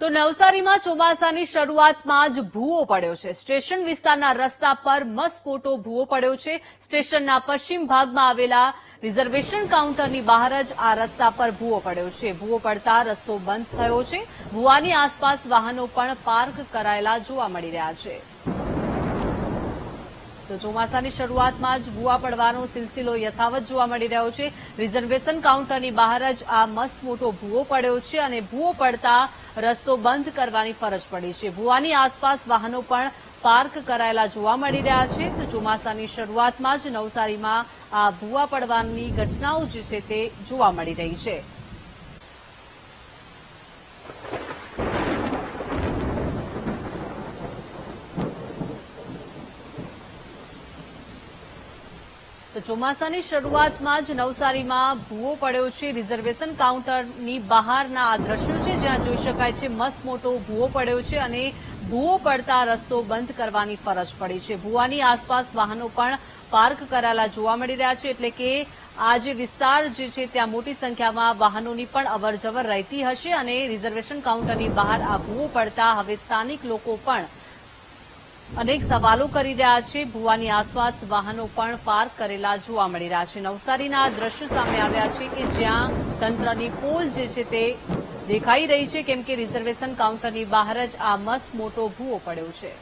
તો નવસારીમાં ચોમાસાની શરૂઆતમાં જ ભૂવો પડ્યો છે. સ્ટેશન વિસ્તારના રસ્તા પર મસ્ત ભૂવો પડ્યો છે. સ્ટેશનના પશ્ચિમ ભાગમાં આવેલા રિઝર્વેશન કાઉન્ટરની બહાર જ આ રસ્તા પર ભૂવો પડ્યો છે. ભૂવો પડતા રસ્તો બંધ થયો છે. ભૂવાની આસપાસ વાહનો પણ પાર્ક કરાયેલા જોવા મળી રહ્યા છે. તો ચોમાસાની શરૂઆતમાં જ ભૂવા પડવાનો સિલસિલો યથાવત જોવા મળી રહ્યો છે. રિઝર્વેશન કાઉન્ટરની બહાર જ આ મસ્ત મોટો ભૂવો પડ્યો છે અને ભૂવો પડતા રસ્તો બંધ કરવાની ફરજ પડી છે. ભુવાની આસપાસ વાહનો પણ પાર્ક કરાયેલા જોવા મળી રહ્યા છે. તો ચોમાસાની શરૂઆતમાં જ નવસારીમાં આ ભૂવા પડવાની ઘટનાઓ જે છે તે જોવા મળી રહી છે. ચોમાસાની શરૂઆતમાં જ નવસારીમાં ભૂવો પડ્યો છે. રિઝર્વેશન કાઉન્ટરની બહારના આ દ્રશ્યો છે, જ્યાં જોઈ શકાય છે, મસ્ત મોટો ભૂવો પડ્યો છે અને ભૂવો પડતા રસ્તો બંધ કરવાની ફરજ પડી છે. ભૂવાની આસપાસ વાહનો પણ પાર્ક કરાયેલા જોવા મળી રહ્યા છે, એટલે કે આ જે વિસ્તાર જે છે, ત્યાં મોટી સંખ્યામાં વાહનોની પણ અવરજવર રહેતી હશે અને રિઝર્વેશન કાઉન્ટરની બહાર આ ભૂવો પડતા હવે સ્થાનિક લોકો પણ અનેક સવાલો કરી રહ્યા છે. ભુવાની આસપાસ વાહનો પણ પાર્ક કરેલા જોવા મળી રહ્યા છે. નવસારીના દ્રશ્યો સામે આવ્યા છે કે જ્યાં તંત્રની પોલ જે છે તે દેખાઈ રહી છે, કેમ કે રિઝર્વેશન કાઉન્ટરની બહાર જ આ મસ્ત મોટો ભૂવો પડ્યો છે.